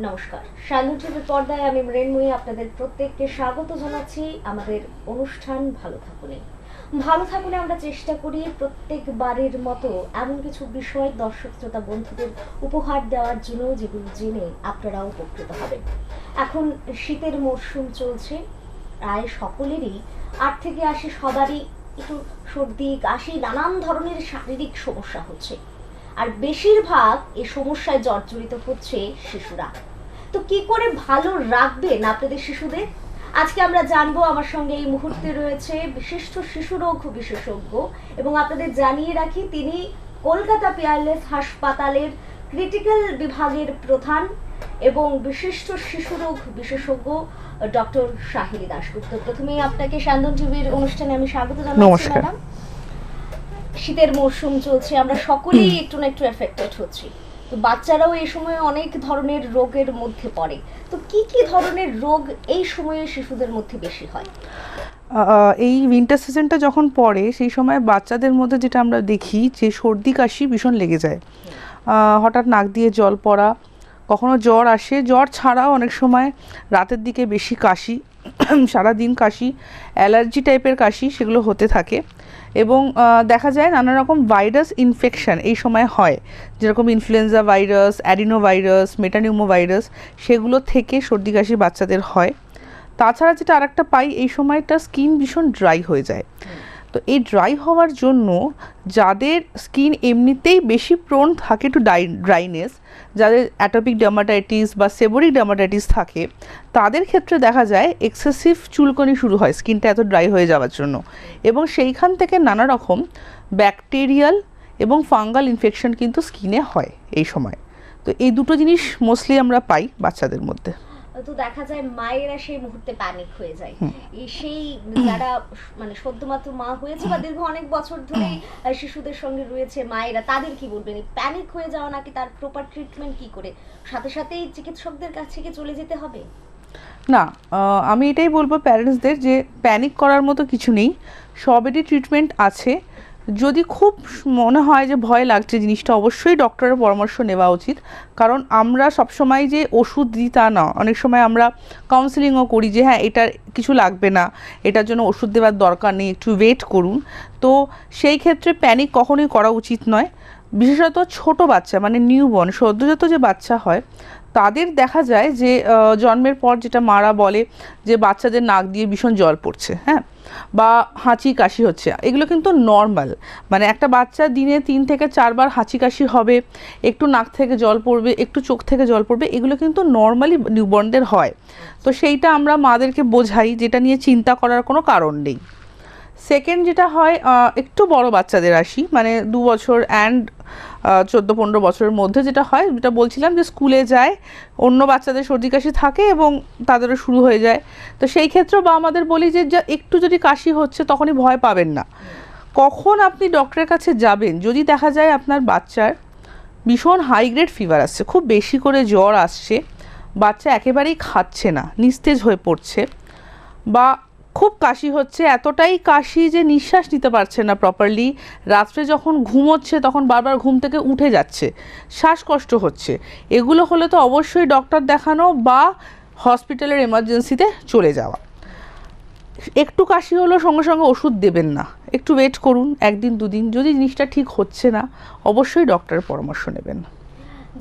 নমস্কার। শালু টিভির পর্দায় আমি মৃন্ময়ী আপনাদের প্রত্যেককে স্বাগত জানাচ্ছি। আমাদের অনুষ্ঠান ভালো থাকুনে। ভালো থাকুনে আমরা চেষ্টা করি প্রত্যেকবারের মতো এমন কিছু বিষয় দর্শক শ্রোতা বন্ধুদের উপহার দেওয়ার জন্য যেগুলো জেনে আপনারাও উপকৃত হবেন। এখন শীতের মরশুম চলছে, প্রায় সকলেরই আট থেকে আশি সবারই একটু সর্দি, কাশি, নানান ধরনের শারীরিক সমস্যা হচ্ছে। আর বেশিরভাগ এই সমস্যায় জর্জরিত হচ্ছে শিশুরা। তো কি করে ভালো রাখবেন আপনাদের শিশুদের? আজকে আমরা জানব আমার সঙ্গে এই মুহূর্তে রয়েছে বিশিষ্ট শিশুরোগ বিশেষজ্ঞ এবং আপনাদের জানিয়ে রাখি তিনি কলকাতা পিয়ারলেস হাসপাতালের ক্রিটিক্যাল বিভাগের প্রধান এবং বিশিষ্ট শিশুরোগ বিশেষজ্ঞ ডক্টর সাহিলি দাশগুপ্ত। প্রথমেই আপনাকে সান্দন টিভির অনুষ্ঠানে আমি স্বাগত জানাচ্ছি। ম্যাডাম। শীতের মরশুম চলছে আমরা সকলেই একটু না একটু এফেক্টেড হচ্ছি। তো বাচ্চারাও এই সময় অনেক ধরনের রোগের মধ্যে পড়ে। তো কি কি ধরনের রোগ এই সময়ে শিশুদের মধ্যে বেশি হয়? এই উইন্টার সিজনটা যখন পড়ে সেই সময় বাচ্চাদের মধ্যে যেটা আমরা দেখি যে সর্দি কাশি ভীষণ লেগে যায়। হঠাৎ নাক দিয়ে জল পড়া কখনো জ্বর আসে। জ্বর ছাড়াও অনেক সময় রাতের দিকে বেশি কাশি সারা দিন কাশি, অ্যালার্জি টাইপের কাশি সেগুলো হতে থাকে এবং দেখা যায় নানা রকম ভাইরাস ইনফেকশান এই সময় হয়। যেরকম influenza virus adeno virus metapneumo virus সেগুলো থেকে সর্দি কাশি বাচ্চাদের হয়। তাছাড়া যেটা আরেকটা পাই, এই সময়টা স্কিন ভীষণ ড্রাই হয়ে যায়। তো এই ড্রাই হওয়ার জন্য যাদের স্কিন এমনিতেই বেশি প্রোন থাকে টু ডাই ড্রাইনেস যাদের অ্যাটোপিক ডার্মাটাইটিস বা সেবোরিক ডার্মাটাইটিস থাকে, তাদের ক্ষেত্রে দেখা যায় এক্সেসিভ চুলকনি শুরু হয় স্কিনটা এত ড্রাই হয়ে যাওয়ার জন্য। এবং সেইখান থেকে নানা রকম ব্যাকটেরিয়াল এবং ফাঙ্গাল ইনফেকশন কিন্তু স্কিনে হয় এই সময়। তো এই দুটো জিনিস মোস্টলি আমরা পাই বাচ্চাদের মধ্যে। তো দেখা যায় মায়েরা সেই মুহূর্তে প্যানিক হয়ে যায়। এই সেই যারা মানে সদ্যমাত্র মা হয়েছে বা দীর্ঘ অনেক বছর ধরে শিশুদের সঙ্গে রয়েছে মায়েরা তাদের কি বলবেন? প্যানিক হয়ে যাওয়া নাকি তার প্রপার ট্রিটমেন্ট কি করে? সাথে সাথেই চিকিৎসকদের কাছে কি চলে যেতে হবে? না আমি এটাই বলব প্যারেন্টসদের যে প্যানিক করার মতো কিছু নেই। সবেরই ট্রিটমেন্ট আছে। যদি খুব মনে হয় যে ভয় লাগছে জিনিসটা, অবশ্যই ডক্টরের পরামর্শ নেওয়া উচিত। কারণ আমরা সবসময় যে ওষুধ দিই তা না। অনেক সময় আমরা কাউন্সিলিংও করি যে হ্যাঁ এটা কিছু লাগবে না। এটার জন্য ওষুধ দেওয়ার দরকার নেই, একটু ওয়েট করুন। তো সেই ক্ষেত্রে প্যানিক কখনোই করা উচিত নয়। বিশেষত ছোট বাচ্চা মানে নিউবর্ন সদ্যজাত যে বাচ্চা হয়, তাদের দেখা যায় যে জন্মের পর যেটা মারা বলে যে, বাচ্চাদের নাক দিয়ে ভীষণ জল পড়ছে হ্যাঁ? বা হাঁচি কাশি হচ্ছে। এগুলো কিন্তু নর্মাল মানে একটা বাচ্চা দিনে তিন থেকে চারবার হাঁচি কাশি হবে, একটু নাক থেকে জল পড়বে, একটু চোখ থেকে জল পড়বে, এগুলো কিন্তু নর্মালি নিউবর্নদের হয়। তো সেইটা আমরা মাদেরকে বোঝাই, যেটা নিয়ে চিন্তা করার কোনো কারণ নেই। সেকেন্ড যেটা হয় একটু বড় বাচ্চাদের আসি মানে দু বছর অ্যান্ড চোদ্দ পনেরো বছরের মধ্যে যেটা হয়, যেটা বলছিলাম যে স্কুলে যায়, অন্য বাচ্চাদের সর্দি কাশি থাকে এবং তাদেরও শুরু হয়ে যায়। তো সেই ক্ষেত্রেও বা আমাদের বলি যে যা একটু যদি কাশি হচ্ছে, তখনই ভয় পাবেন না। কখন আপনি ডক্টরের কাছে যাবেন? যদি দেখা যায় আপনার বাচ্চার ভীষণ হাই গ্রেড ফিভার আসছে, খুব বেশি করে জ্বর আসছে, বাচ্চা একেবারেই খাচ্ছে না, নিস্তেজ হয়ে পড়ছে, বা খুব কাশি হচ্ছে, এতটাই কাশি যে নিঃশ্বাস নিতে পারছে না প্রপারলি রাত্রে যখন ঘুমোচ্ছে, তখন বারবার ঘুম থেকে উঠে যাচ্ছে, শ্বাসকষ্ট হচ্ছে। এগুলো হলে তো অবশ্যই ডক্টর দেখানো বা হসপিটালের এমার্জেন্সিতে চলে যাওয়া। একটু কাশি হলো সঙ্গে সঙ্গে ওষুধ দেবেন না। একটু ওয়েট করুন, একদিন, দুদিন, যদি জিনিসটা ঠিক হচ্ছে না, অবশ্যই ডক্টরের পরামর্শ নেবেন।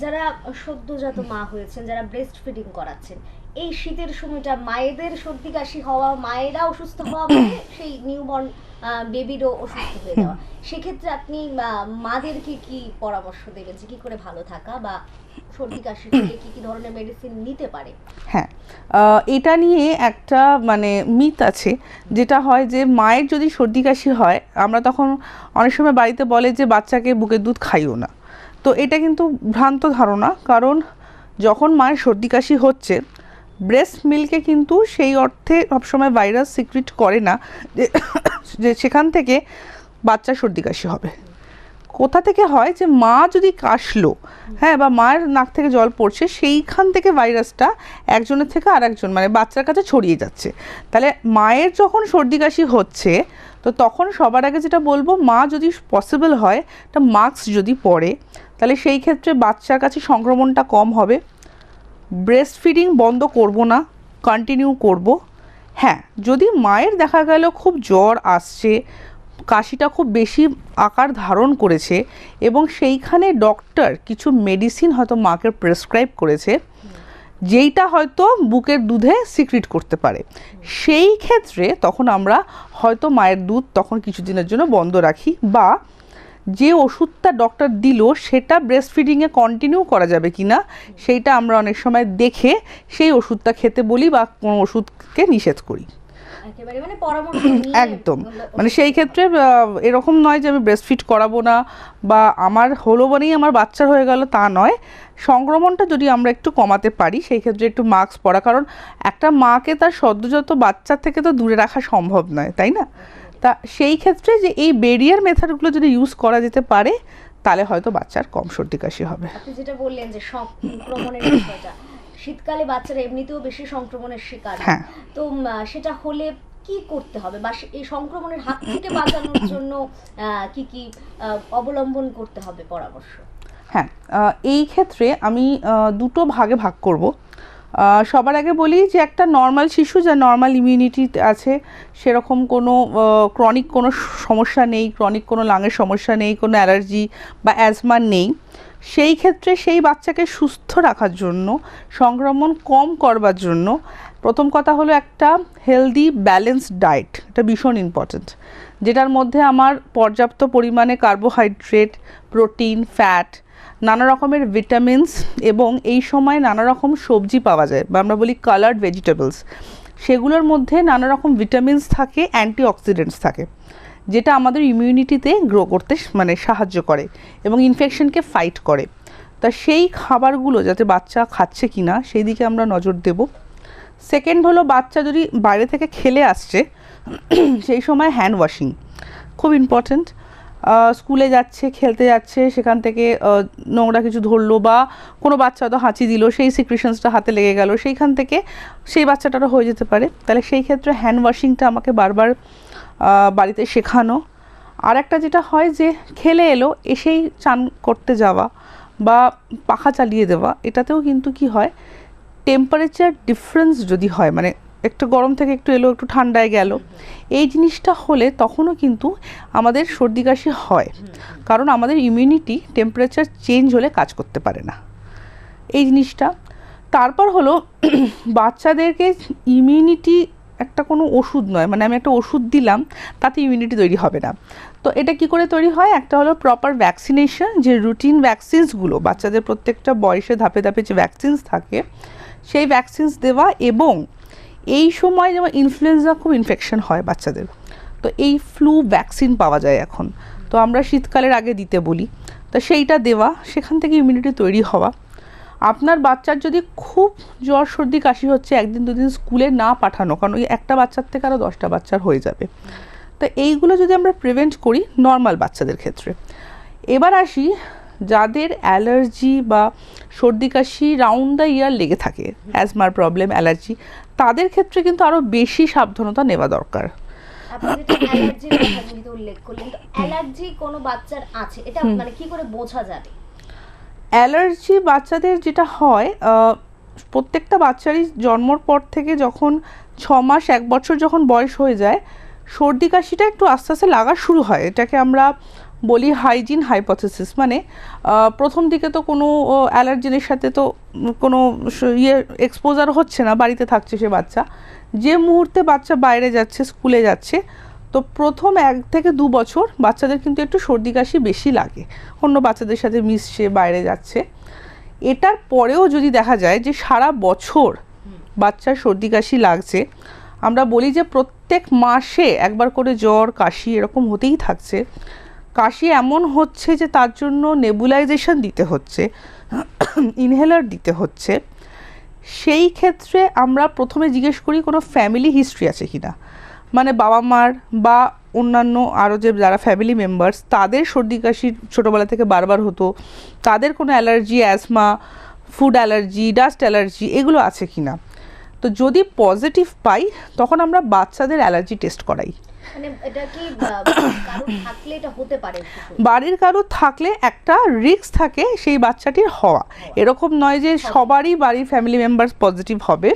যারা সদ্যজাত মা হয়েছেন, যারা ব্রেস্ট ফিডিং করাচ্ছেন এই শীতের সময়টা মায়েদের সর্দি কাশি হওয়া মায়েরা অসুস্থ হওয়া মানে সেই নিউবর্ন বেবিরও অসুস্থ হয়ে যাওয়া। সেক্ষেত্রে আপনি মাদেরকে কি পরামর্শ দেবেন যে কি করে ভালো থাকা বা সর্দি কাশি থেকে কি কি ধরনের মেডিসিন নিতে পারে? হ্যাঁ এটা নিয়ে একটা মানে মিথ আছে। যেটা হয় যে মায়ের যদি সর্দি কাশি হয় আমরা তখন অনেক সময় বাড়িতে বলে যে বাচ্চাকে বুকের দুধ খাইও না। তো এটা কিন্তু ভ্রান্ত ধারণা। কারণ যখন মায়ের সর্দি কাশি হচ্ছে ব্রেস্ট মিল্কে কিন্তু সেই অর্থে সবসময় ভাইরাস সিক্রিট করে না, যে- সেখান থেকে বাচ্চা সর্দি কাশি হবে। কোথা থেকে হয় যে মা যদি কাশলো হ্যাঁ বা মায়ের নাক থেকে জল পড়ছে, সেইখান থেকে ভাইরাসটা একজনের থেকে আর একজন মানে বাচ্চার কাছে ছড়িয়ে যাচ্ছে। তাহলে মায়ের যখন সর্দি কাশি হচ্ছে, তো তখন সবার আগে যেটা বলব, মা যদি পসিবল হয়, একটা মাস্ক যদি পরে, তাহলে সেই ক্ষেত্রে বাচ্চার কাছে সংক্রমণটা কম হবে। ব্রেস্ট ফিডিং বন্ধ করব না কন্টিনিউ করব। হ্যাঁ যদি মায়ের দেখা গেল খুব জ্বর আসছে, কাশিটা খুব বেশি আকার ধারণ করেছে এবং সেইখানে ডক্টর কিছু মেডিসিন হয়তো মাকে প্রেসক্রাইব করেছে, যেইটা হয়তো বুকের দুধে সিক্রিট করতে পারে। সেই ক্ষেত্রে তখন আমরা হয়তো মায়ের দুধ তখন কিছুদিনের জন্য বন্ধ রাখি বা যে ওষুধটা ডক্টর দিল সেটা ব্রেস্ট ফিডিংয়ে কন্টিনিউ করা যাবে কি না সেইটা আমরা অনেক সময় দেখে সেই ওষুধটা খেতে বলি বা কোনো ওষুধকে নিষেধ করি। মানে একদম। মানে সেই ক্ষেত্রে এরকম নয় যে আমি ব্রেস্ট ফিট করাবো না বা আমার হলো বলেই আমার বাচ্চার হয়ে গেল তা নয়। সংক্রমণটা যদি আমরা একটু কমাতে পারি সেই ক্ষেত্রে একটু মাস্ক পরা কারণ একটা মাকে তার সদ্যজাত বাচ্চার থেকে তো দূরে রাখা সম্ভব নয় তাই না? তা সেই ক্ষেত্রে যে এই বেরিয়ার মেথডগুলো যদি ইউজ করা যেতে পারে তাহলে হয়তো বাচ্চার কম সর্দি কাশি হবে। আপনি যেটা বললেন যে সংক্রমণের বিষয়টা শীতকালে বাচ্চারা এমনিতেও বেশি সংক্রমণের শিকার। হ্যাঁ। তো সেটা হলে কি করতে হবে? বা এই সংক্রমণের হাত থেকে বাঁচানোর জন্য কি কি অবলম্বন করতে হবে পরামর্শ? হ্যাঁ এই ক্ষেত্রে আমি দুটো ভাগে ভাগ করব। সবার আগে বলি যে একটা নর্মাল শিশু যা নর্মাল ইমিউনিটি আছে, সেরকম কোনো ক্রনিক কোনো সমস্যা নেই ক্রনিক কোনো লাঙের সমস্যা নেই, কোনো অ্যালার্জি বা অ্যাজমা নেই। সেই ক্ষেত্রে সেই বাচ্চাকে সুস্থ রাখার জন্য, সংক্রমণ কম করবার জন্য প্রথম কথা হলো একটা হেলদি ব্যালেন্স ডায়েট এটা ভীষণ ইম্পর্ট্যান্ট যেটার মধ্যে আমার পর্যাপ্ত পরিমাণে কার্বোহাইড্রেট প্রোটিন ফ্যাট নানা রকমের ভিটামিনস এবং এই সময় নানা রকম সবজি পাওয়া যায় বা আমরা বলি কালার্ড ভেজিটেবলস সেগুলোর মধ্যে নানা রকম ভিটামিনস থাকে অ্যান্টিঅক্সিডেন্টস থাকে, যেটা আমাদের ইমিউনিটিতে গ্রো করতে মানে সাহায্য করে এবং ইনফেকশনকে ফাইট করে। তা সেই খাবারগুলো যাতে বাচ্চা খাচ্ছে কি না সেই দিকে আমরা নজর দেব। সেকেন্ড হলো বাচ্চা যদি বাইরে থেকে খেলে আসছে, সেই সময় হ্যান্ড ওয়াশিং খুব ইম্পর্ট্যান্ট স্কুলে যাচ্ছে, খেলতে যাচ্ছে, সেখান থেকে নোংরা কিছু ধরলো বা কোনো বাচ্চা হয়তো হাঁচি দিল, সেই সিক্রেশনসটা হাতে লেগে গেল, সেইখান থেকে সেই বাচ্চাটারও হয়ে যেতে পারে। তাহলে সেই ক্ষেত্রে হ্যান্ড ওয়াশিংটা আমাকে বারবার বাড়িতে শেখানো। আর একটা যেটা হয় যে, খেলে এলো, এসেই চান করতে যাওয়া বা পাখা চালিয়ে দেওয়া, এটাতেও কিন্তু কি হয় টেম্পারেচার ডিফারেন্স যদি হয় মানে একটু গরম থেকে একটু এলো, একটু ঠান্ডায় গেল। এই জিনিসটা হলে তখনও কিন্তু আমাদের সর্দি কাশি হয়। কারণ আমাদের ইমিউনিটি টেম্পারেচার চেঞ্জ হলে কাজ করতে পারে না। এই জিনিসটা। তারপর হলো বাচ্চাদেরকে ইমিউনিটি একটা কোনো ওষুধ নয়। মানে আমি একটা ওষুধ দিলাম, তাতে ইমিউনিটি তৈরি হবে না। তো এটা কি করে তৈরি হয়? একটা হলো প্রপার ভ্যাকসিনেশন যে রুটিন ভ্যাকসিনসগুলো বাচ্চাদের প্রত্যেকটা বয়সে ধাপে ধাপে যে ভ্যাকসিনস থাকে, সেই ভ্যাকসিনস দেওয়া এবং এই সময় যেমন ইনফ্লুয়েঞ্জা খুব ইনফেকশন হয় বাচ্চাদের। তো এই ফ্লু ভ্যাকসিন পাওয়া যায় এখন। তো আমরা শীতকালের আগে দিতে বলি। তো সেইটা দেওয়া, সেখান থেকে ইমিউনিটি তৈরি হওয়া। আপনার বাচ্চার যদি খুব জ্বর, সর্দি, কাশি হচ্ছে, একদিন, দুদিন স্কুলে না পাঠানো, কারণ ওই একটা বাচ্চার থেকে আরও দশটা বাচ্চার হয়ে যাবে। তো এইগুলো যদি আমরা প্রিভেন্ট করি নর্মাল বাচ্চাদের ক্ষেত্রে। এবার আসি, যাদের অ্যালার্জি বা সর্দি, কাশি রাউন্ড দ্য ইয়ার লেগে থাকে। অ্যাজমার প্রবলেম অ্যালার্জি তাদের ক্ষেত্রে কিন্তু আরও বেশি সাবধানতা নেওয়া দরকার। উল্লেখ করলেন তো অ্যালার্জি কোনো বাচ্চার আছে? এটা মানে কি করে বোঝা যাবে? অ্যালার্জি বাচ্চাদের যেটা হয় আহ, প্রত্যেকটা বাচ্চারই জন্মর পর থেকে যখন ছ মাস এক বছর যখন বয়স হয়ে যায় সর্দি কাশিটা একটু আস্তে আস্তে লাগা শুরু হয়। এটাকে আমরা বলি হাইজিন হাইপোথেসিস মানে প্রথম দিকে তো কোনো অ্যালার্জেনের সাথে তো কোনো ইয়ে এক্সপোজার হচ্ছে না, বাড়িতে থাকছে সে বাচ্চা। যে মুহূর্তে বাচ্চা বাইরে যাচ্ছে, স্কুলে যাচ্ছে, তো প্রথম এক থেকে দু বছর বাচ্চাদের কিন্তু একটু সর্দি কাশি বেশি লাগে। অন্য বাচ্চাদের সাথে মিশছে, বাইরে যাচ্ছে। এটার পরেও যদি দেখা যায় যে সারা বছর বাচ্চার সর্দি কাশি লাগছে, আমরা বলি যে প্রত্যেক মাসে একবার করে জ্বর, কাশি এরকম হতেই থাকছে। কাশি এমন হচ্ছে যে তার জন্য নেবুলাইজেশন দিতে হচ্ছে ইনহেলার দিতে হচ্ছে। সেই ক্ষেত্রে আমরা প্রথমে জিজ্ঞেস করি, কোনো ফ্যামিলি হিস্ট্রি আছে কি না মানে বাবা মার বা অন্যান্য আরও যে যারা ফ্যামিলি মেম্বার্স তাদের সর্দি কাশি ছোটোবেলা থেকে বারবার হতো। তাদের কোনো allergy asthma food allergy dust allergy, এগুলো আছে কি না তো যদি পজিটিভ পাই, তখন আমরা বাচ্চাদের অ্যালার্জি টেস্ট করাই। মানে এটা কি আহ, কারোর থাকলে এটা হতে পারে বাড়ির কারও থাকলে একটা রিস্ক থাকে সেই বাচ্চাটির হওয়া। এরকম নয় যে সবারই বাড়ির ফ্যামিলি মেম্বার্স পজিটিভ হবে।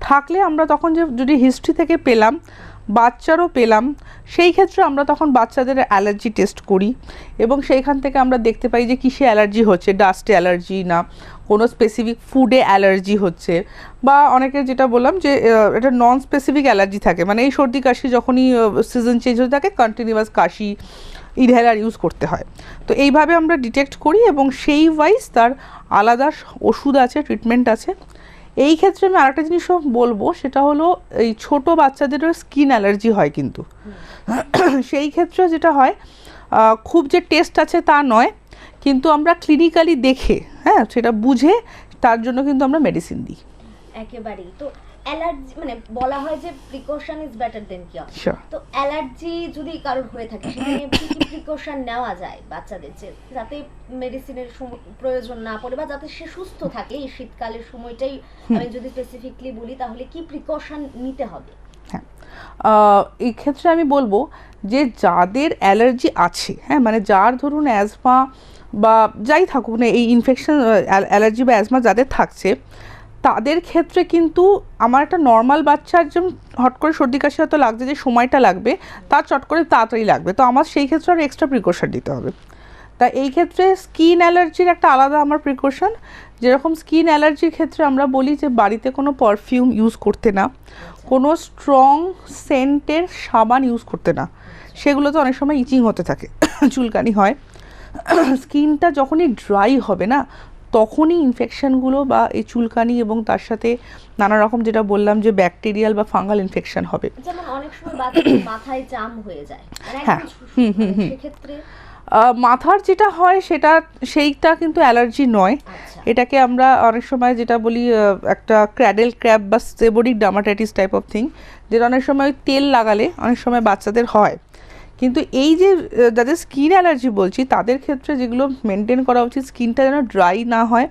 থাকলে আমরা তখন যে যদি হিস্ট্রি থেকে পেলাম বাচ্চারও পেলাম। সেই ক্ষেত্রে আমরা তখন বাচ্চাদের অ্যালার্জি টেস্ট করি এবং সেইখান থেকে আমরা দেখতে পাই যে কিসে অ্যালার্জি হচ্ছে, ডাস্টে অ্যালার্জি না, কোনো স্পেসিফিক ফুডে অ্যালার্জি হচ্ছে বা অনেকের যেটা বললাম যে এটা নন স্পেসিফিক অ্যালার্জি থাকে। মানে এই সর্দি কাশি যখনই সিজন চেঞ্জ হয়ে থাকে কন্টিনিউয়াস কাশি ইনহেলার ইউজ করতে হয়। তো এইভাবে আমরা ডিটেক্ট করি এবং সেই ওয়াইজ তার আলাদা ওষুধ আছে ট্রিটমেন্ট আছে। এই ক্ষেত্রে আমি আরেকটা জিনিস বলব, সেটা হলো এই ছোট বাচ্চাদেরও স্কিন অ্যালার্জি হয় কিন্তু। সেই ক্ষেত্রে যেটা হয় খুব যে টেস্ট আছে তা নয়, কিন্তু আমরা ক্লিনিক্যালি দেখে হ্যাঁ সেটা বুঝে তার জন্য কিন্তু আমরা মেডিসিন দিই। একেবারেই। তো অ্যালার্জি মানে বলা হয় যে precaution is better than cure. তো অ্যালার্জি যদি কারোর হয়ে থাকে সেখানে কি কি প্রিকশন নেওয়া যায় বাচ্চাদের যে যাতে মেডিসিনের প্রয়োজন না পড়ে বা যাতে সে সুস্থ থাকে? এই শীতকালের সময়টাই আমি যদি স্পেসিফিকলি বলি তাহলে কি প্রিকশন নিতে হবে? হ্যাঁ। এই ক্ষেত্রে আমি বলব যে যাদের অ্যালার্জি আছে হ্যাঁ মানে যার ধরুন অ্যাজমা বা যাই থাকুক না এই ইনফেকশন অ্যালার্জি বা অ্যাজমা যাদের থাকছে তাদের ক্ষেত্রে কিন্তু আমার একটা নর্মাল বাচ্চার যেমন হট করে সর্দি কাশি হয়তো লাগছে, যে সময়টা লাগবে, তার চট করে তাড়াতাড়ি লাগবে। তো আমার সেই ক্ষেত্রে আর এক্সট্রা প্রিকশন দিতে হবে। তা এই ক্ষেত্রে স্কিন অ্যালার্জির একটা আলাদা আমার প্রিকশন যেরকম স্কিন অ্যালার্জির ক্ষেত্রে আমরা বলি যে, বাড়িতে কোনো পারফিউম ইউজ করতে না। কোনো স্ট্রং সেন্টের সাবান ইউজ করতে না। সেগুলোতে অনেক সময় ইচিং হতে থাকে। চুলকানি হয়। স্কিনটা যখনই ড্রাই হবে না তখনই ইনফেকশানগুলো বা এই চুলকানি এবং তার সাথে নানা রকম যেটা বললাম যে ব্যাকটেরিয়াল বা ফাঙ্গাল ইনফেকশন হবে। যেমন অনেক সময় মাথায় জাম হয়ে যায়। মানে হ্যাঁ, শু- মানে সেক্ষেত্রে মাথার যেটা হয় সেটা সেইটা কিন্তু অ্যালার্জি নয়। আচ্ছা। এটাকে আমরা অনেক সময় যেটা বলি একটা ক্র্যাডেল ক্র্যাপ বা seborrhoeic dermatitis type of thing যেটা অনেক সময় তেল লাগালে অনেক সময় বাচ্চাদের হয়। কিন্তু এই যে যাদের স্কিন অ্যালার্জি বলছি, তাদের ক্ষেত্রে যেগুলো মেনটেন করা উচিত স্কিনটা যেন ড্রাই না হয়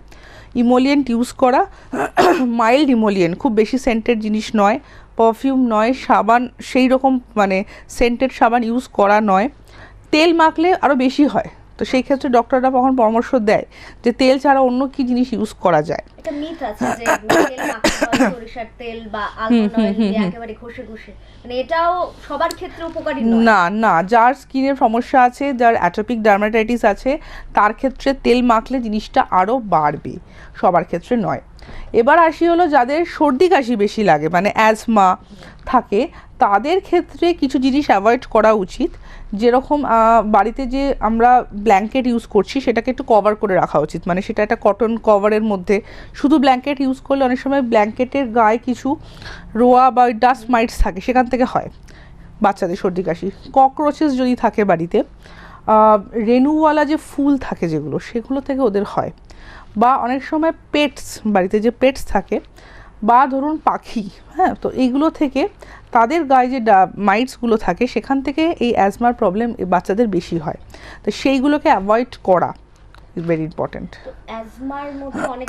ইমোলিয়েন্ট ইউজ করা মাইল্ড ইমোলিয়েন্ট খুব বেশি সেন্টেড জিনিস নয় পারফিউম নয়, সাবান, সেই রকম মানে সেন্টেড সাবান ইউজ করা নয়। তেল মাখলে আরও বেশি হয়। তো সেই ক্ষেত্রে ডক্টররা তখন পরামর্শ দেয় যে তেল ছাড়া অন্য কি জিনিস ইউজ করা যায়। একটা মিথ আছে যে তেল সরিষার তেল বা আলমন্ড অয়েল একেবারে ঘষে ঘষে। মানে এটাও সবার ক্ষেত্রে উপকারী নয়। না না যার স্কিনের সমস্যা আছে যার অ্যাটোপিক ডার্মাটাইটিস আছে তার ক্ষেত্রে তেল মাখলে জিনিসটা আরও বাড়বে সবার ক্ষেত্রে নয়। এবার আসি হলো যাদের সর্দি কাশি বেশি লাগে মানে অ্যাজমা থাকে তাদের ক্ষেত্রে কিছু জিনিস অ্যাভয়েড করা উচিত। যেরকম বাড়িতে যে আমরা ব্ল্যাঙ্কেট ইউজ করছি, সেটাকে একটু কভার করে রাখা উচিত। মানে সেটা একটা কটন কভারের মধ্যে। শুধু ব্ল্যাঙ্কেট ইউজ করলে অনেক সময় ব্ল্যাঙ্কেটের গায়ে কিছু রোয়া বা ডাস্ট মাইটস থাকে, সেখান থেকে হয়। বাচ্চাদের সর্দি কাশি। ককরোচেস যদি থাকে বাড়িতে রেনুওয়ালা যে ফুল থাকে যেগুলো, সেগুলো থেকে ওদের হয়। বা অনেক সময় পেটস বাড়িতে যে পেটস থাকে বা ধরুন পাখি হ্যাঁ তো এইগুলো থেকে তাদের গায়ে যে মাইটসগুলো থাকে সেখান থেকে এই অ্যাজমার প্রবলেম বাচ্চাদের বেশি হয়। তো সেইগুলোকে অ্যাভয়েড করা ইজ ভেরি ইম্পর্ট্যান্ট অ্যাজমার মধ্যে অনেক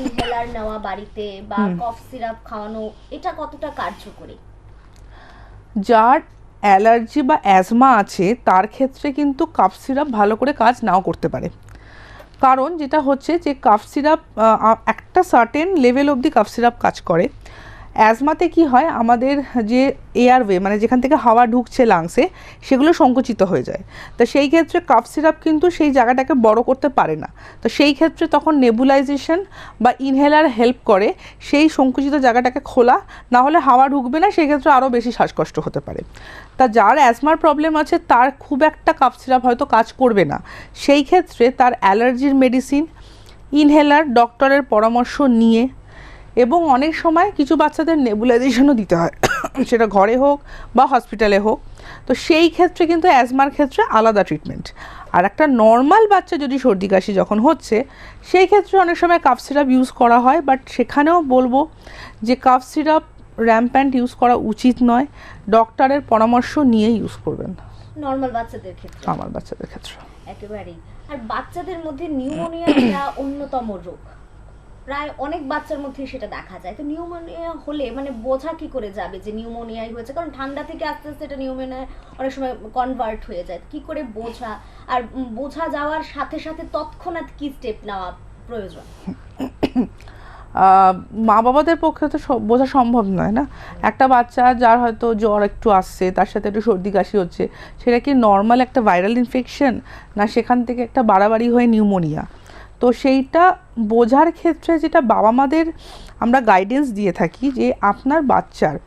ইনহেলার নেওয়া বাড়িতে বা কফ সিরাপ খাওয়ানো এটা কতটা কার্যকরী? যার অ্যালার্জি বা অ্যাজমা আছে তার ক্ষেত্রে কিন্তু কাফ সিরাপ ভালো করে কাজ নাও করতে পারে। কারণ যেটা হচ্ছে যে কাফ সিরাপ একটা সার্টেন লেভেল অবধি কাফ সিরাপ কাজ করে। অ্যাজমাতে কি হয়, আমাদের যে এয়ারওয়ে মানে যেখান থেকে হাওয়া ঢুকছে লাংসে, সেগুলো সংকুচিত হয়ে যায়। তো সেই ক্ষেত্রে কাফ সিরাপ কিন্তু সেই জায়গাটাকে বড় করতে পারে না। তো সেই ক্ষেত্রে তখন নেবুলাইজেশন বা ইনহেলার হেল্প করে সেই সংকুচিত জায়গাটাকে খোলা, না হলে হাওয়া ঢুকবে না, সেই ক্ষেত্রে আরও বেশি শ্বাসকষ্ট হতে পারে। তা যার অ্যাজমার প্রবলেম আছে, তার খুব একটা কাফ সিরাপ হয়তো কাজ করবে না। সেই ক্ষেত্রে তার অ্যালার্জির মেডিসিন, ইনহেলার ডক্টরের পরামর্শ নিয়ে এবং অনেক সময় কিছু বাচ্চাদের নেবুলাইজেশনও দিতে হয়। সেটা ঘরে হোক বা হসপিটালে হোক। তো সেই ক্ষেত্রে কিন্তু অ্যাজমার ক্ষেত্রে আলাদা ট্রিটমেন্ট আর একটা নর্মাল বাচ্চা যদি সর্দি কাশি যখন হচ্ছে সেই ক্ষেত্রে অনেক সময় কাফ সিরাপ ইউজ করা হয় বাট সেখানেও বলব যে কাফ সিরাপ র্যাম্প্যান্ট ইউজ করা উচিত নয়। ডক্টরের পরামর্শ নিয়ে ইউজ করবেন। নর্মাল বাচ্চাদের ক্ষেত্রে? আমার বাচ্চাদের ক্ষেত্রে। একেবারেই। আর বাচ্চাদের মধ্যে নিউমোনিয়া অন্যতম রোগ। প্রায় অনেক বাচ্চার মধ্যে সেটা দেখা যায়। তো নিউমোনিয়া হলে মানে বোঝা কি করে যাবে যে নিউমোনিয়াই হয়েছে? কারণ ঠান্ডা থেকে আস্তে আস্তে এটা নিউমোনিয়া অনেক সময় কনভার্ট হয়ে যায়। কি করে বোঝা? আর বোঝা যাওয়ার সাথে সাথে তৎক্ষণাৎ কি স্টেপ নেওয়া প্রয়োজন? মা বাবাদের পক্ষে তো বোঝা সম্ভব নয় না? একটা বাচ্চা যার হয়তো জ্বর একটু আসছে, তার সাথে একটু সর্দি কাশি হচ্ছে, সেটা কি নর্মাল একটা ভাইরাল ইনফেকশন না সেখান থেকে একটা বাড়াবাড়ি হয়ে নিউমোনিয়া? তো সেইটা বোঝার ক্ষেত্রে যেটা বাবা মাদের আমরা গাইডেন্স দিয়ে থাকি যে আপনার বাচ্চার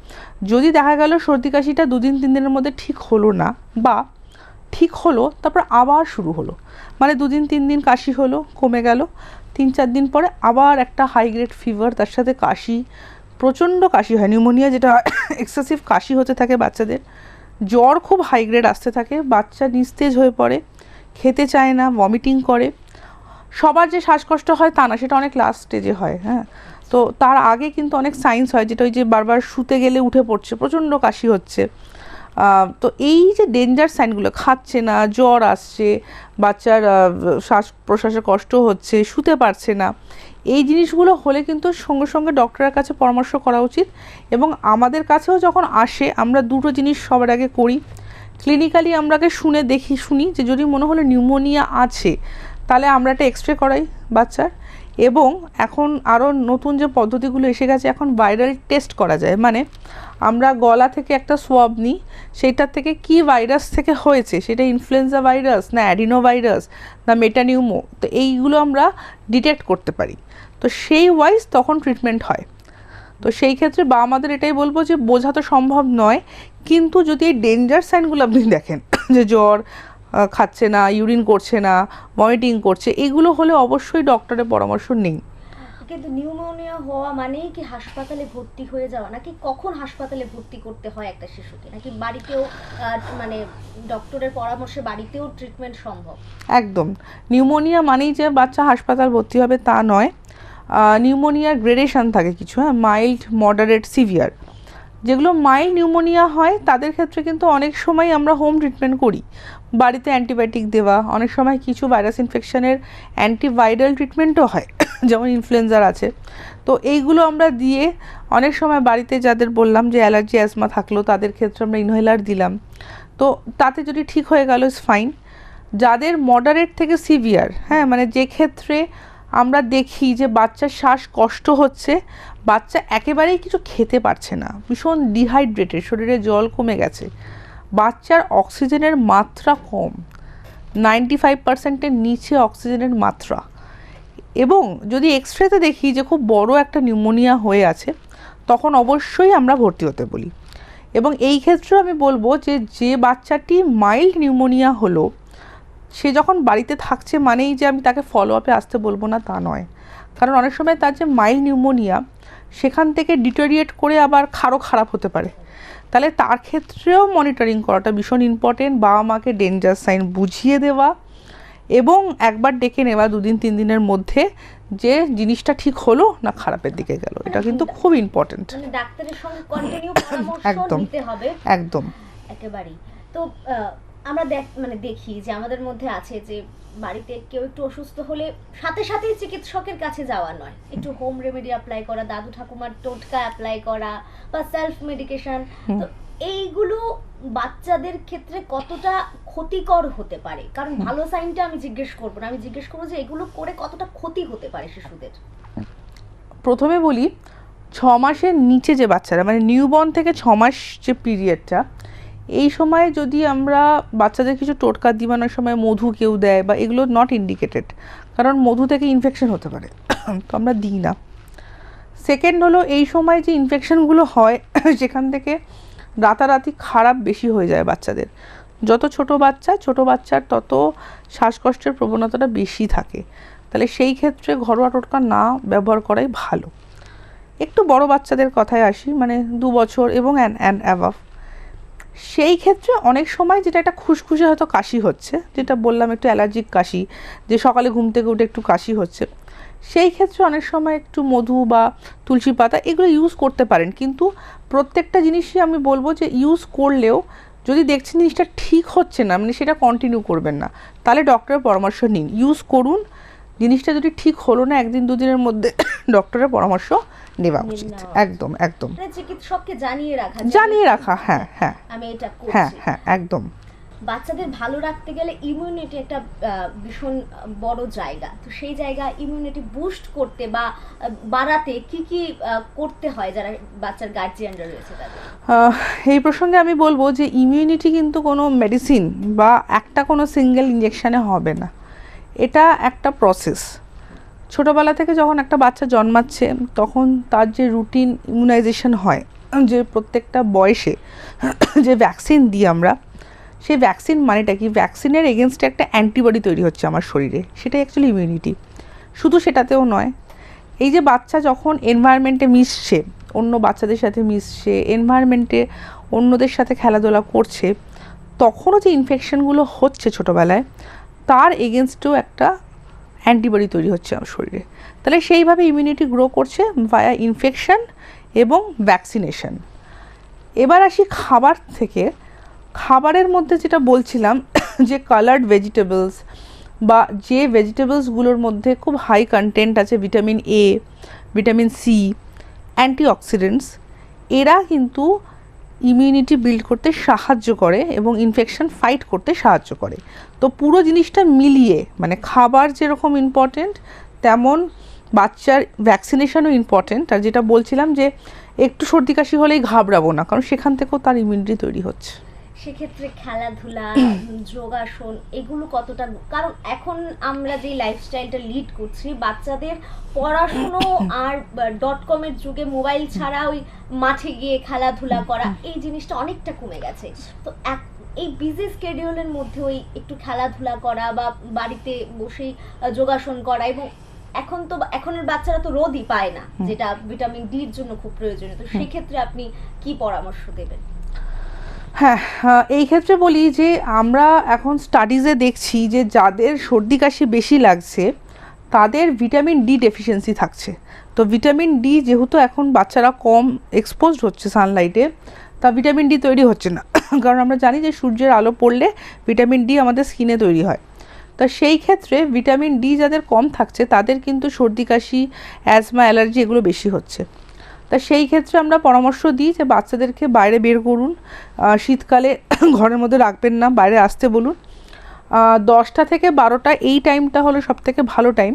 যদি দেখা গেল সর্দি কাশিটা দুদিন, তিন দিনের মধ্যে ঠিক হলো না বা ঠিক হলো, তারপর আবার শুরু হলো। মানে দুদিন, তিন দিন কাশি হলো, কমে গেল, তিন, চার দিন পরে আবার একটা হাই গ্রেড ফিভার তার সাথে কাশি, প্রচণ্ড কাশি হয়। নিউমোনিয়া যেটা এক্সেসিভ কাশি হতে থাকে বাচ্চাদের। জ্বর খুব হাই গ্রেড আসতে থাকে, বাচ্চা নিস্তেজ হয়ে পড়ে, খেতে চায় না ভমিটিং করে। সবার যে শ্বাসকষ্ট হয় তা না, সেটা অনেক লাস্ট স্টেজে হয় হ্যাঁ। তো তার আগে কিন্তু অনেক সাইন্স হয়, যেটা ওই যে বারবার শুতে গেলে উঠে পড়ছে, প্রচণ্ড কাশি হচ্ছে। তো এই যে ডেঞ্জার সাইনগুলো খাচ্ছে না, জ্বর আসছে, বাচ্চার শ্বাস প্রশ্বাসে কষ্ট হচ্ছে, শুতে পারছে না, এই জিনিসগুলো হলে কিন্তু সঙ্গে সঙ্গে ডক্টরের কাছে পরামর্শ করা উচিত এবং আমাদের কাছেও যখন আসে, আমরা দুটো জিনিস সবার আগে করি। ক্লিনিক্যালি আমরা আগে শুনে দেখি, শুনি যে যদি মনে হলো নিউমোনিয়া আছে তাহলে আমরা একটা এক্স রে করাই বাচ্চার। এবং এখন আরও নতুন যে পদ্ধতিগুলো এসে গেছে, এখন ভাইরাল টেস্ট করা যায়। মানে আমরা গলা থেকে একটা সোয়াব নিই, সেইটার থেকে কি ভাইরাস থেকে হয়েছে? সেটা ইনফ্লুয়েঞ্জা ভাইরাস না অ্যাডিনো ভাইরাস না মেটানিউমো তো এইগুলো আমরা ডিটেক্ট করতে পারি। তো সেই ওয়াইজ তখন ট্রিটমেন্ট হয়। তো সেই ক্ষেত্রে বা আমাদের এটাই বলব যে বোঝা তো সম্ভব নয়, কিন্তু যদি এই ডেঞ্জার সাইনগুলো আপনি দেখেন, যে জ্বর খাচ্ছে না ইউরিন করছে না ভমিটিং করছে এগুলো হলে অবশ্যই ডক্টরের পরামর্শ নিন কিন্তু নিউমোনিয়া হওয়া মানেই কি হাসপাতালে ভর্তি হয়ে যাওয়া? নাকি কখন হাসপাতালে ভর্তি করতে হয় একটা শিশুকে? নাকি বাড়িতেও মানে ডক্টরের পরামর্শে বাড়িতেও ট্রিটমেন্ট সম্ভব? একদম। নিউমোনিয়া মানেই যে বাচ্চা হাসপাতাল ভর্তি হবে তা নয়। নিউমোনিয়ার গ্রেডেশন থাকে কিছু হ্যাঁ? মাইল্ড মডারেট সিভিয়ার যেগুলো মাইল্ড নিউমোনিয়া হয় তাদের ক্ষেত্রে কিন্তু অনেক সময় আমরা হোম ট্রিটমেন্ট করি। বাড়িতে অ্যান্টিবায়োটিক দেওয়া, অনেক সময় কিছু ভাইরাস ইনফেকশনের অ্যান্টিভাইরাল ট্রিটমেন্টও হয়, যেমন ইনফ্লুয়েঞ্জার আছে। তো এইগুলো আমরা দিয়ে অনেক সময় বাড়িতে যাদের বললাম যে অ্যালার্জি, অ্যাজমা থাকল, তাদের ক্ষেত্রে আমরা ইনহেলার দিলাম। তো তাতে যদি ঠিক হয়ে গেল ইস ফাইন যাদের মডারেট থেকে সিভিয়ার হ্যাঁ মানে যে ক্ষেত্রে আমরা দেখি যে বাচ্চার শ্বাস কষ্ট হচ্ছে, বাচ্চা একেবারেই কিছু খেতে পারছে না, ভীষণ ডিহাইড্রেটেড শরীরে জল কমে গেছে। বাচ্চার অক্সিজেনের মাত্রা কম। নাইনটি ফাইভ পার্সেন্টের নিচে অক্সিজেনের মাত্রা। এবং যদি এক্স রেতে দেখি যে খুব বড় একটা নিউমোনিয়া হয়ে আছে, তখন অবশ্যই আমরা ভর্তি হতে বলি। এবং এই ক্ষেত্রে আমি বলব যে যে বাচ্চাটি মাইল্ড নিউমোনিয়া হলো, সে যখন বাড়িতে থাকছে মানেই যে আমি তাকে ফলো আপে আসতে বলব না তা নয়। কারণ অনেক সময় তার যে মাইল্ড নিউমোনিয়া, সেখান থেকে ডিটোরিয়েট করে আবার খারও খারাপ হতে পারে। তাহলে তার ক্ষেত্রেও মনিটরিং করাটা ভীষণ ইম্পর্টেন্ট বাবা মাকে ডেঞ্জার সাইন বুঝিয়ে দেওয়া এবং একবার ডেকে নেওয়া দুদিন তিন দিনের মধ্যে যে জিনিসটা ঠিক হলো না খারাপের দিকে গেল। এটা কিন্তু খুব ইম্পর্টেন্ট মানে একদম। একদম। একেবারেই। তো আমরা দেখ মানে দেখি যে আমাদের মধ্যে আছে যে বাড়িতে কেউ একটু অসুস্থ হলে সাথে সাথেই চিকিৎসকের কাছে যাওয়া নয়। একটু হোম রেমেডি অ্যাপ্লাই করা দাদু ঠাকুমার টোটকা অ্যাপ্লাই করা বা সেলফ মেডিকেশন তো এইগুলো বাচ্চাদের ক্ষেত্রে কতটা ক্ষতিকর হতে পারে? কারণ ভালো সাইনটা আমি জিজ্ঞেস করব না। আমি জিজ্ঞেস করব যে এগুলো করে কতটা ক্ষতি হতে পারে শিশুদের? প্রথমে বলি ছ মাসের নিচে যে বাচ্চারা মানে নিউবর্ন থেকে ছ মাস যে পিরিয়ডটা এই সময় যদি আমরা বাচ্চাদের কিছু টোটকা দিই সময় মধু কেউ দেয় বা এগুলো নট ইন্ডিকেটেড কারণ মধু থেকে ইনফেকশন হতে পারে, তো আমরা দিই না। সেকেন্ড হলো এই সময় যে ইনফেকশনগুলো হয় সেখান থেকে রাতারাতি খারাপ বেশি হয়ে যায় বাচ্চাদের। যত ছোট বাচ্চা, ছোট বাচ্চার তত শ্বাসকষ্টের প্রবণতাটা বেশি থাকে। তাহলে সেই ক্ষেত্রে ঘরোয়া টোটকা না ব্যবহার করাই ভালো। একটু বড় বাচ্চাদের কথায় আসি মানে দু বছর এবং অ্যান অ্যান অ্যাভাভ সেই ক্ষেত্রে অনেক সময় যেটা একটা খুশখুশে হয়তো কাশি হচ্ছে, যেটা বললাম একটু অ্যালার্জিক কাশি, যে সকালে ঘুম থেকে উঠে একটু কাশি হচ্ছে। সেই ক্ষেত্রে অনেক সময় একটু মধু বা তুলসী পাতা এগুলো ইউজ করতে পারেন। কিন্তু প্রত্যেকটা জিনিসই আমি বলব যে ইউজ করলেও যদি দেখছেন জিনিসটা ঠিক হচ্ছে না মানে সেটা কন্টিনিউ করবেন না, তাহলে ডক্টরের পরামর্শ নিন। ইউজ করুন। জিনিসটা যদি ঠিক হলো না, একদিন দুদিনের মধ্যে ডক্টরের পরামর্শ নেওয়া উচিত। একদম একদম। মানে চিকিৎসককে জানিয়ে রাখা জানিয়ে রাখা হ্যাঁ হ্যাঁ আমি এটা হ্যাঁ হ্যাঁ একদম। বাচ্চাদের ভালো রাখতে গেলে ইমিউনিটি একটা ভীষণ বড় জায়গা। তো সেই জায়গা ইমিউনিটি বুস্ট করতে বা বাড়াতে কি কি করতে হয় যারা বাচ্চার গার্জিয়ানরা রয়েছে তাদের? এই প্রসঙ্গে আমি বলব যে ইমিউনিটি কিন্তু কোনো মেডিসিন বা একটা কোনো সিঙ্গেল ইঞ্জেকশানে হবে না। এটা একটা প্রসেস ছোটোবেলা থেকে যখন একটা বাচ্চা জন্মাচ্ছে, তখন তার যে রুটিন ইমিউনাইজেশন হয়, যে প্রত্যেকটা বয়সে যে ভ্যাকসিন দিই আমরা, সেই ভ্যাকসিন মানেটা কি? ভ্যাকসিনের এগেনস্টে একটা অ্যান্টিবডি তৈরি হচ্ছে আমার শরীরে, সেটাই অ্যাকচুয়ালি ইমিউনিটি শুধু সেটাতেও নয়, এই যে বাচ্চা যখন এনভায়রনমেন্টে মিশছে, অন্য বাচ্চাদের সাথে মিশছে এনভায়রনমেন্টে অন্যদের সাথে খেলাধুলা করছে, তখনও যে ইনফেকশনগুলো হচ্ছে ছোটোবেলায়, তার এগেনস্টেও একটা অ্যান্টিবডি তৈরি হচ্ছে আমার শরীরে। তাহলে সেইভাবে ইমিউনিটি গ্রো করছে ভায়া ইনফেকশান এবং ভ্যাকসিনেশন এবার আসি খাবার থেকে। খাবারের মধ্যে যেটা বলছিলাম, যে কালার্ড ভেজিটেবলস বা যে ভেজিটেবলসগুলোর মধ্যে খুব হাই কন্টেন্ট আছে vitamin A vitamin C antioxidants এরা কিন্তু ইমিউনিটি বিল্ড করতে সাহায্য করে এবং ইনফেকশন ফাইট করতে সাহায্য করে। তো পুরো জিনিসটা মিলিয়ে মানে খাবার যেরকম ইম্পর্টেন্ট তেমন বাচ্চার ভ্যাকসিনেশানও ইম্পর্টেন্ট আর যেটা বলছিলাম যে, একটু সর্দি কাশি হলেই ঘাবড়াবো না, কারণ সেখান থেকেও তার ইমিউনিটি তৈরি হচ্ছে। সেক্ষেত্রে খেলাধুলা যোগাসন এগুলো কতটা কারণ এখন আমরা যে লাইফস্টাইলটা লিড করছি বাচ্চাদের পড়াশুনো আর ডট কমের যুগে মোবাইল ছাড়া ওই মাঠে গিয়ে খেলাধুলা করা এই জিনিসটা অনেকটা কমে গেছে। তো এক- এই বিজি স্কেডিউলের মধ্যে ওই একটু খেলাধুলা করা বা বাড়িতে বসেই যোগাসন করা এবং এখন তো এখনের বাচ্চারা তো রোদই পায় না যেটা ভিটামিন ডির জন্য খুব প্রয়োজনীয়। তো সেক্ষেত্রে আপনি কি পরামর্শ দেবেন? হ্যাঁ এই ক্ষেত্রে বলি যে আমরা এখন স্টাডিজে দেখছি যে যাদের সর্দি কাশি বেশি লাগছে, তাদের ভিটামিন ডি ডেফিসিয়েন্সি থাকছে। তো ভিটামিন ডি যেহেতু এখন বাচ্চারা কম এক্সপোজড হচ্ছে সানলাইটে তা ভিটামিন ডি তৈরি হচ্ছে না। কারণ আমরা জানি যে সূর্যের আলো পড়লে ভিটামিন ডি আমাদের স্কিনে তৈরি হয়। তো সেই ক্ষেত্রে ভিটামিন ডি যাদের কম থাকছে, তাদের কিন্তু সর্দি কাশি অ্যাজমা অ্যালার্জি এগুলো বেশি হচ্ছে। তা সেই ক্ষেত্রে আমরা পরামর্শ দিই যে বাচ্চাদেরকে বাইরে বের করুন। শীতকালে ঘরের মধ্যে রাখবেন না, বাইরে আসতে বলুন। দশটা থেকে বারোটা এই টাইমটা হলো সব থেকে ভালো টাইম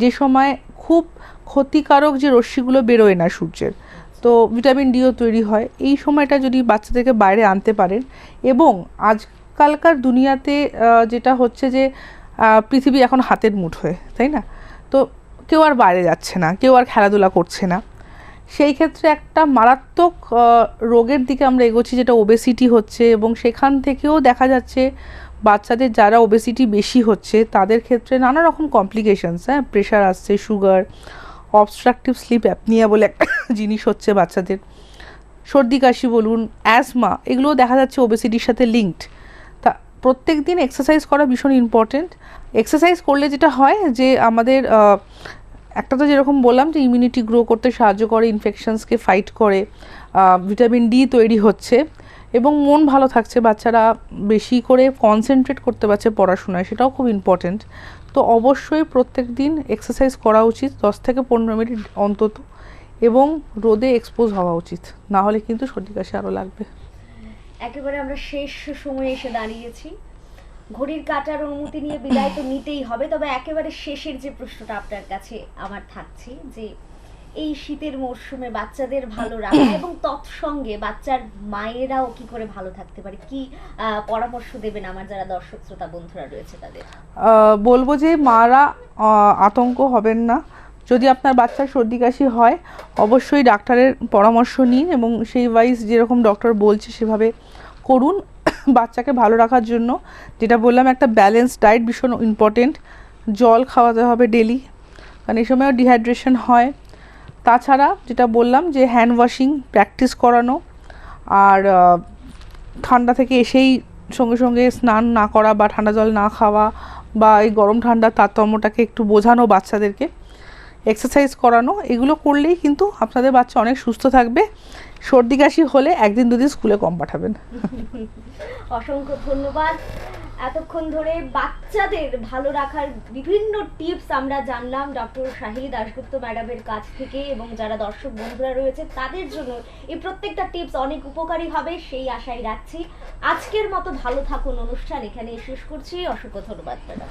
যে সময় খুব ক্ষতিকারক যে রশ্মিগুলো বেরোয় না সূর্যের। তো ভিটামিন ডিও তৈরি হয়। এই সময়টা যদি বাচ্চাদেরকে বাইরে আনতে পারেন এবং আজকালকার দুনিয়াতে যেটা হচ্ছে যে পৃথিবী এখন হাতের মুঠোয়, তাই না? তো কেউ আর বাইরে যাচ্ছে না, কেউ আর খেলাধুলা করছে না। সেই ক্ষেত্রে একটা মারাত্মক রোগের দিকে আমরা এগোচ্ছি, যেটা ওবেসিটি হচ্ছে এবং সেখান থেকেও দেখা যাচ্ছে বাচ্চাদের যারা ওবেসিটি বেশি হচ্ছে, তাদের ক্ষেত্রে নানা রকম কমপ্লিকেশনস হ্যাঁ? প্রেশার আসছে সুগার অবস্ট্রাকটিভ স্লিপ অ্যাপনিয়া বলে একটা জিনিস হচ্ছে বাচ্চাদের। সর্দি, কাশি বলুন অ্যাজমা এগুলোও দেখা যাচ্ছে ওবেসিটির সাথে লিঙ্কড তা প্রত্যেক দিন এক্সারসাইজ করা ভীষণ ইম্পর্টেন্ট এক্সারসাইজ করলে যেটা হয় যে আমাদের একটা তো যেরকম বললাম যে ইমিউনিটি গ্রো করতে সাহায্য করে ইনফেকশনসকে ফাইট করে ভিটামিন ডি তৈরি হচ্ছে এবং মন ভালো থাকছে, বাচ্চারা বেশি করে কনসেন্ট্রেট করতে পারছে পড়াশোনায়, সেটাও খুব ইম্পর্টেন্ট তো অবশ্যই প্রত্যেক দিন এক্সারসাইজ করা উচিত, দশ থেকে পনেরো মিনিট অন্তত এবং রোদে এক্সপোজ হওয়া উচিত, না হলে কিন্তু সর্দি কাশি আরও লাগবে। একেবারে আমরা শেষ সময়ে এসে দাঁড়িয়েছি। ঘড়ির কাটার অনুমতি নিয়ে বিদায় তো নিতেই হবে, তবে একেবারে শেষের যে প্রশ্নটা আপনার কাছে আমার থাকছে যে, এই শীতের মরশুমে বাচ্চাদের ভালো রাখা এবং তৎসঙ্গে বাচ্চার মায়েরাও কি করে ভালো থাকতে পারে? কি পরামর্শ দেবেন আমার যারা দর্শক, শ্রোতা, বন্ধুরা রয়েছে তাদের? বলব যে মারা আতঙ্ক হবেন না। যদি আপনার বাচ্চার সর্দি কাশি হয়, অবশ্যই ডাক্তারের পরামর্শ নিন এবং সেই ওয়াইজ যেরকম ডক্টর বলছে সেভাবে করুন। বাচ্চাকে ভালো রাখার জন্য। যেটা বললাম, একটা ব্যালেন্স ডায়েট ভীষণ ইম্পর্টেন্ট জল খাওয়াতে হবে ডেলি কারণ এই সময়ও ডিহাইড্রেশন হয়। তাছাড়া যেটা বললাম যে হ্যান্ড ওয়াশিং প্র্যাকটিস করানো। আর ঠান্ডা থেকে এসেই সঙ্গে সঙ্গে স্নান না করা বা ঠান্ডা জল না খাওয়া বা এই গরম ঠান্ডার তারতম্যটাকে একটু বোঝানো বাচ্চাদেরকে। এক্সারসাইজ করানো, এগুলো করলেই কিন্তু আপনাদের বাচ্চা অনেক সুস্থ থাকবে। সর্দি কাশি হলে একদিন দুদিন স্কুলে কম পাঠাবেন। অসংখ্য ধন্যবাদ। এতক্ষণ ধরে বাচ্চাদের ভালো রাখার বিভিন্ন টিপস আমরা জানলাম ডক্টর শাহিলি দাশগুপ্ত ম্যাডামের কাছ থেকে এবং যারা দর্শক বন্ধুরা রয়েছে, তাদের জন্য এই প্রত্যেকটা টিপস অনেক উপকারী হবে, সেই আশাই রাখছি। আজকের মতো ভালো থাকুন অনুষ্ঠান এখানে শেষ করছি। অসংখ্য ধন্যবাদ ম্যাডাম।